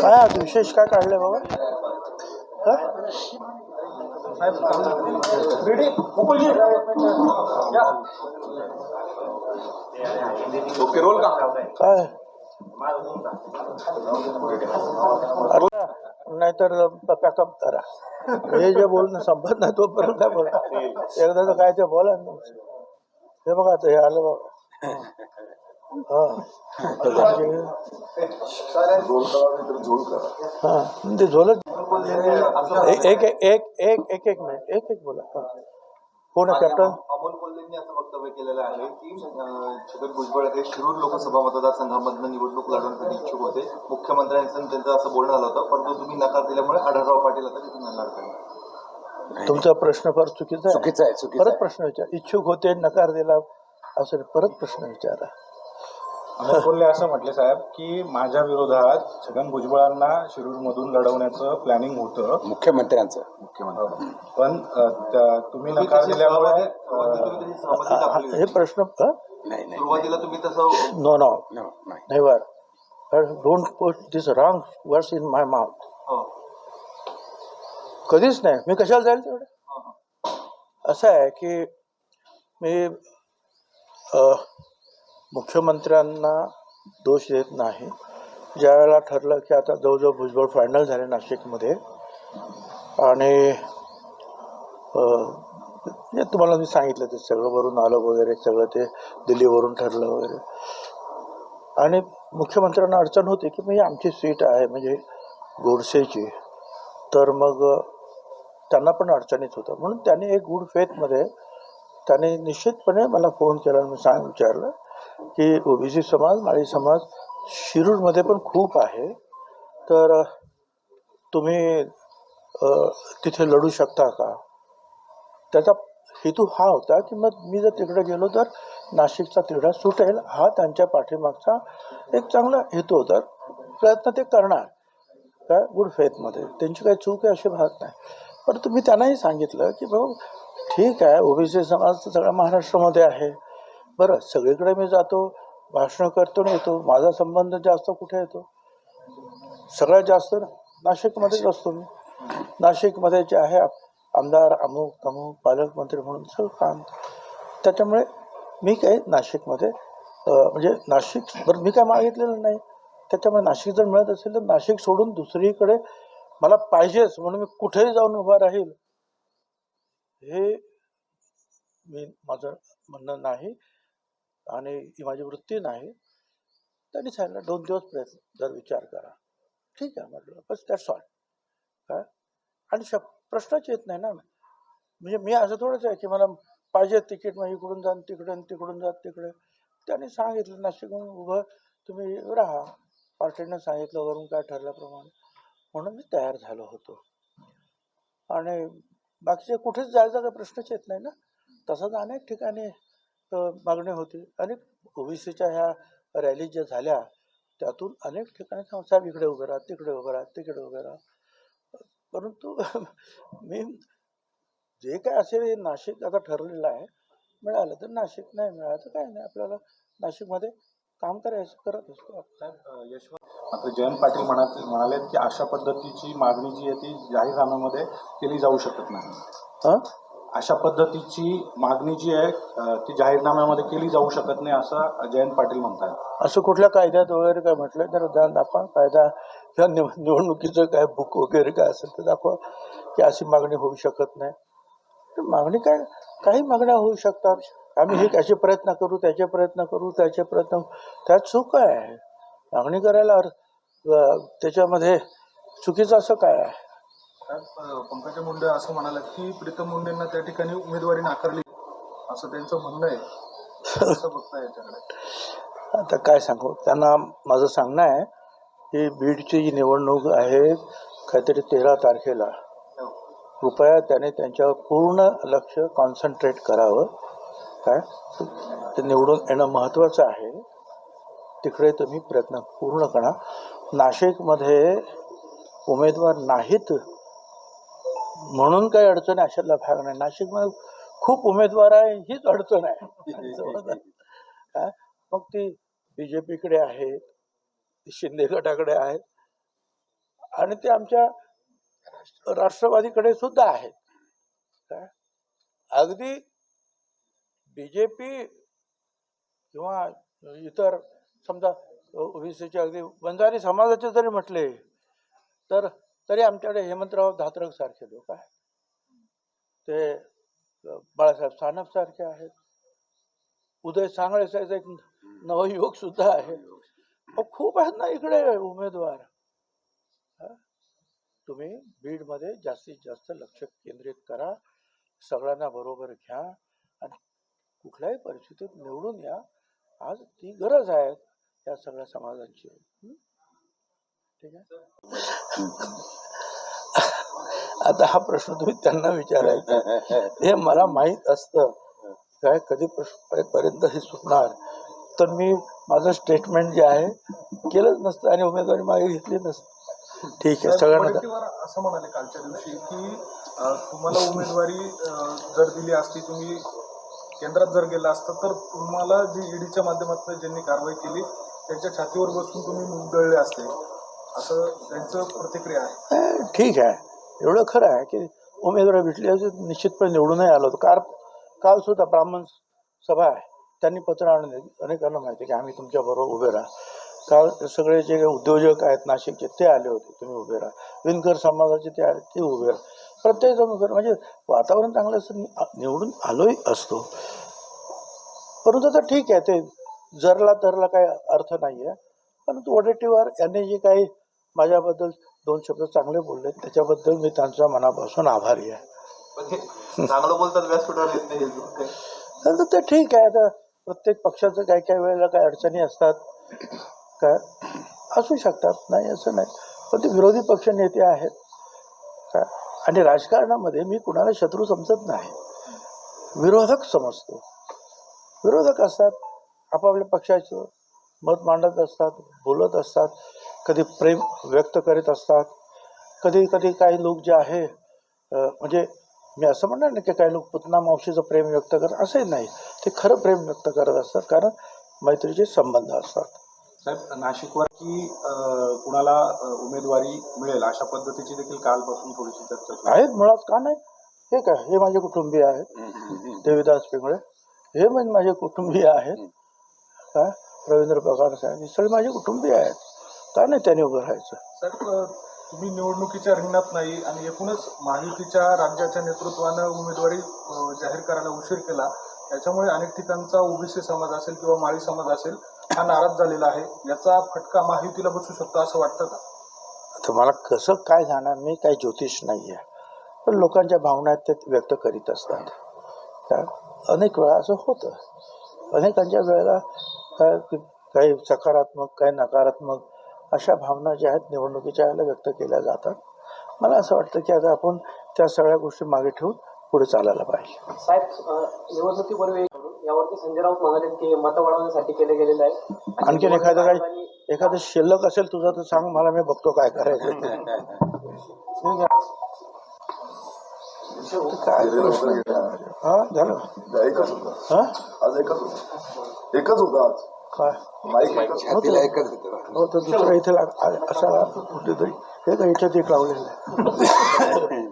काय आज विशेष काय काढलंय बाबा? हा? ओके रोल का? काय? नाहीतर पॅकअप करा. हे जे बोलणं संपत नाही तोपर्यंत काय बोला. एकदा तर काय ते बोला ना. हे बघा आता हे आलं बघा. हा. हा. ते झोलत एक एक एक एक एक एक मिनिट एक एक बोला. हा. कोण आहे कॅप्टन अमोल कोल्हेंनी असं वक्तव्य केलेलं आहे की छगन भुजबळ हे शिरूर लोकसभा मतदारसंघामधनं निवडणूक लढवण्यासाठी इच्छुक होते. मुख्यमंत्र्यांचं त्यांचं असं बोलणं झालं होतं परंतु तुम्ही नकार दिल्यामुळे आढळराव पाटील आता तिथून लढणार करणार तुमचा प्रश्न फार चुकीचा आहे. चुकीचं आहे परत. प्रश्न विचार. इच्छुक होते नकार दिला असं परत प्रश्न विचारा. अमोल कोल्हे असं म्हटले साहेब की माझ्या विरोधात छगन भुजबळांना शिरूरमधून लढवण्याचं प्लॅनिंग होतं. मुख्यमंत्र्यांचं. पण अ, त्या- तुम्ही नकार दिल्यामुळे हा-. प्रश्न नाही नाही. सुरुवातीला तुम्ही तसं नो नो no, नाही. Never don't put this wrong words in my mouth हो. कधीच नाही. मी कशाला जाईल तेवढं? हो, हो. असं आहे की मी अ, मुख्यमंत्र्यांना दोष देत नाही. ज्या वेळेला ठरलं की आता जवळजवळ भुजबळ फायनल झाले नाशिकमध्ये. आणि तुम्हाला मी सांगितलं ते सगळं वरून आलं वगैरे सगळं ते दिल्लीवरून ठरलं वगैरे. आणि मुख्यमंत्र्यांना अडचण होती की म्हणजे आमची सीट आहे म्हणजे गोडसेची. तर मग त्यांना पण अडचणीत होतं. म्हणून त्यांनी एक गुड फेथमध्ये त्याने निश्चितपणे मला फोन केला आणि मी सांग विचारलं. की ओबीसी समाज माळी समाज शिरूरमध्ये पण खूप आहे. तर तुम्ही तिथे लढू शकता का? त्याचा हेतू हा होता की मग मी जर तिकडे गेलो तर नाशिकचा तिढा सुटेल हा त्यांच्या पाठीमागचा एक चांगला हेतू होता. प्रयत्न ते करणार काय गुड फेथमध्ये? त्यांची काही चूक आहे अशी भाग नाही. परंतु मी त्यांनाही सांगितलं की भाऊ ठीक आहे ओबीसी समाज तर सगळ्या महाराष्ट्रामध्ये आहे. बरं सगळीकडे मी जातो भाषणं करतो आणि येतो. माझा संबंध जास्त कुठे येतो सगळ्यात जास्त नाशिकमध्येच असतो मी. नाशिकमध्ये जे आहे आमदार अमुक तमुक पालकमंत्री म्हणून सगळं काम. त्याच्यामुळे मी काय नाशिकमध्ये म्हणजे नाशिक बरं मी काय मागितलेलं नाही. त्याच्यामुळे नाशिक जर मिळत असेल तर नाशिक सोडून दुसरीकडे मला पाहिजेच म्हणून मी कुठेही जाऊन उभा राहील. हे मी माझं म्हणणं नाही. आणि ही माझी वृत्ती नाही त्यांनी सांगितलं दोन दिवस प्रयत्न जर विचार करा. ठीक आहे म्हटलं बस दॅट्स ऑल काय? आणि श प्रश्नच येत नाही ना. म्हणजे मी असं थोडंच आहे की मला पाहिजे तिकीट मग इकडून जा तिकडे आणि तिकडून जा तिकडे. त्यांनी सांगितलं नाशिकहून उभं तुम्ही राहा. पार्टीनं सांगितलं वरून काय ठरल्याप्रमाणे. म्हणून मी तयार झालो होतो. आणि बाकीचे कुठेच जायचा काही प्रश्नच येत नाही ना. तसंच अनेक ठिकाणी मागणी होती. अनेक ओबीसीच्या ह्या रॅली ज्या झाल्या त्यातून अनेक ठिकाणी साहेब इकडे उभे राहा तिकडे उभे राहा तिकडे उभे राहा परंतु मी जे काय असेल हे नाशिक आता ठरलेलं आहे मिळालं तर नाशिक नाही मिळालं तर काय नाही. आपल्याला नाशिकमध्ये काम करायचं करत असतो यशवंत मात्र जयंत पाटील म्हणत म्हणाले की अशा पद्धतीची मागणी जी आहे ती जाहीरनाम्यामध्ये केली जाऊ शकत नाही. हं? अशा पद्धतीची मागणी जी आहे ती जाहीरनाम्यामध्ये केली जाऊ शकत नाही असं जयंत पाटील म्हणतात असं कुठल्या कायद्यात वगैरे काय म्हटलं? तर ध्यान दाखवा कायदा किंवा निव- निवडणुकीचं काय बुक वगैरे काय असेल तर दाखवा की अशी मागणी होऊ शकत नाही. तर मागणी काय काही मागण्या होऊ शकतात. आम्ही हे त्याचे प्रयत्न करू त्याचे प्रयत्न करू त्याचे प्रयत्न त्यात चूक काय आहे. मागणी करायला त्याच्यामध्ये चुकीचं असं काय आहे? पंकजा मुंडे असं म्हणाले की प्रीतम मुंडेंना त्या ठिकाणी उमेदवारी नाकारली. असं त्यांचं म्हणणं आहे. बघता याच्याकडे आता काय सांगू? त्यांना माझं सांगणं आहे की बीडची जी निवडणूक आहे काहीतरी तेरा तारखेला. कृपया त्याने त्यांच्यावर पूर्ण लक्ष कॉन्सन्ट्रेट करावं. काय? ते निवडून येणं महत्त्वाचं आहे. तिकडे तुम्ही प्रयत्न पूर्ण करा. नाशिकमध्ये उमेदवार नाहीत म्हणून काही अडचण आहे अशातला भाग नाही. नाशिकमध्ये खूप उमेदवार आहे हीच अडचण आहे. काय? मग ती बी जे पीकडे आहे शिंदे गटाकडे आहेत आणि ते आमच्या राष्ट्रवादीकडे सुद्धा आहेत. काय अगदी बीजेपी किंवा इतर समजा ओबीसीचे अगदी बंजारी समाजाचे जरी म्हटले तर तरी आमच्याकडे हेमंतराव धात्रक सारखे लोक आहेत. ते बाळासाहेब सानप सारखे आहेत. उदय सांगळे एक नवयुवक सुद्धा आहे खूप आहेत ना इकडे उमेदवार. हा? तुम्ही बीडमध्ये जास्तीत जास्त लक्ष केंद्रित करा. सगळ्यांना बरोबर घ्या. आणि कुठल्याही परिस्थितीत निवडून या. आज ती गरज आहे या सगळ्या समाजाची. ठीक आहे? आता हा प्रश्न तुम्ही त्यांना विचारायचा. हे मला माहीत असतं. काय कधी प्रश्न पर्यंत हे सुटणार. तर मी माझं स्टेटमेंट जे आहे केलंच नसतं आणि उमेदवारी मागे घेतली नसती. ठीक आहे सगळ्यांना असं म्हणाले कालच्या दिवशी की तुम्हाला उमेदवारी जर दिली असती तुम्ही केंद्रात जर गेला असता तर तुम्हाला जी ईडीच्या माध्यमातून ज्यांनी कारवाई केली त्यांच्या छातीवर बसून तुम्ही मुग दळले असते. असं त्यांचं प्रतिक्रिया आहे. ठीक आहे. एवढं खरं आहे की उमेदवार भेटली असं निश्चितपणे निवडूनही आलो होतो. कार काल सुद्धा ब्राह्मण सभा आहे. त्यांनी पत्र आणून अनेकांना माहिती की आम्ही तुमच्याबरोबर उभे राहा. काल सगळे जे उद्योजक आहेत नाशिकचे ते आले होते. तुम्ही उभे राहा. विणकर समाजाचे ते आले ते उभे राहा. प्रत्येक जण उभे म्हणजे वातावरण चांगलं असतं निवडून आलोही असतो. परंतु आता ठीक आहे. ते जरला तरला काही अर्थ नाही आहे परंतु वडेट्टीवार यांनी जे काही माझ्याबद्दल दोन शब्द चांगले बोलले. त्याच्याबद्दल मी त्यांच्या मनापासून आभारी आहे. हे चांगलं बोलतात व्यासपीठावर ते ठीक आहे. आता प्रत्येक पक्षाचं काही काही वेळेला काही अडचणी असतात. काय? असू शकतात. नाही असं नाही. पण ते विरोधी पक्ष नेते आहेत. काय? आणि राजकारणामध्ये मी कुणाला शत्रू समजत नाही. विरोधक समजतो. विरोधक असतात. आपापल्या पक्षाचं मत मांडत असतात बोलत असतात. कधी प्रेम व्यक्त करीत असतात. कधी कधी काही लोक जे आहे म्हणजे मी असं म्हणणार नाही की काही लोक पुतना मावशीचं प्रेम व्यक्त करत असंही नाही. ते खरं प्रेम व्यक्त करत असतात कारण मैत्रीचे संबंध असतात. साहेब नाशिकवर की कुणाला उमेदवारी मिळेल अशा पद्धतीची देखील कालपासून थोडीशी चर्चा. आहेत मुळात का नाही? हे काय? हे माझे कुटुंबीय आहेत. देविदास पिंगळे. हे म्हणजे माझे कुटुंबीय आहेत. काय रवींद्र पगार साहेब हे सगळे माझे कुटुंबीय आहेत. का नाही त्यांनी उभं राहायचं. अं, तुम्ही निवडणुकीच्या रिंगणात नाही आणि एकूणच महायुतीच्या राज्याच्या नेतृत्वानं उमेदवारी जाहीर करायला उशीर केला. त्याच्यामुळे अनेक ठिकाणचा ओबीसी समाज असेल किंवा माळी समाज असेल हा नाराज झालेला आहे. याचा फटका महायुतीला बसू शकतो असं वाटतं का? आता मला कसं काय जाणार? मी काही ज्योतिष नाही आहे पण लोकांच्या भावना ते व्यक्त करीत असतात. काय अनेक वेळा असं होतं. अनेकांच्या वेळेला काय काही सकारात्मक काही नकारात्मक अशा भावना ज्या आहेत निवडणुकीच्या वेळेला व्यक्त केल्या जातात. मला असं वाटतं की आता आपण त्या सगळ्या गोष्टी मागे ठेवून पुढे चालायला पाहिजे. साहेब निवडणुकीपूर्वी यावरती संजय राऊत म्हणाले की मतं वळवण्यासाठी केले गेलेलं आहे. आणि आणखीन एखादं काही एखादं शिल्लक असेल तुझं तर सांग मला मी बघतो काय करायचं ते. ठीक आहे. काय हा झालं. एकच होता. हा? आज एकच होता. एकच होता आज. काय? हो तो- तर दुसरा इथे असा कुठेतरी हे का याच्यात एक लावलेलं आहे.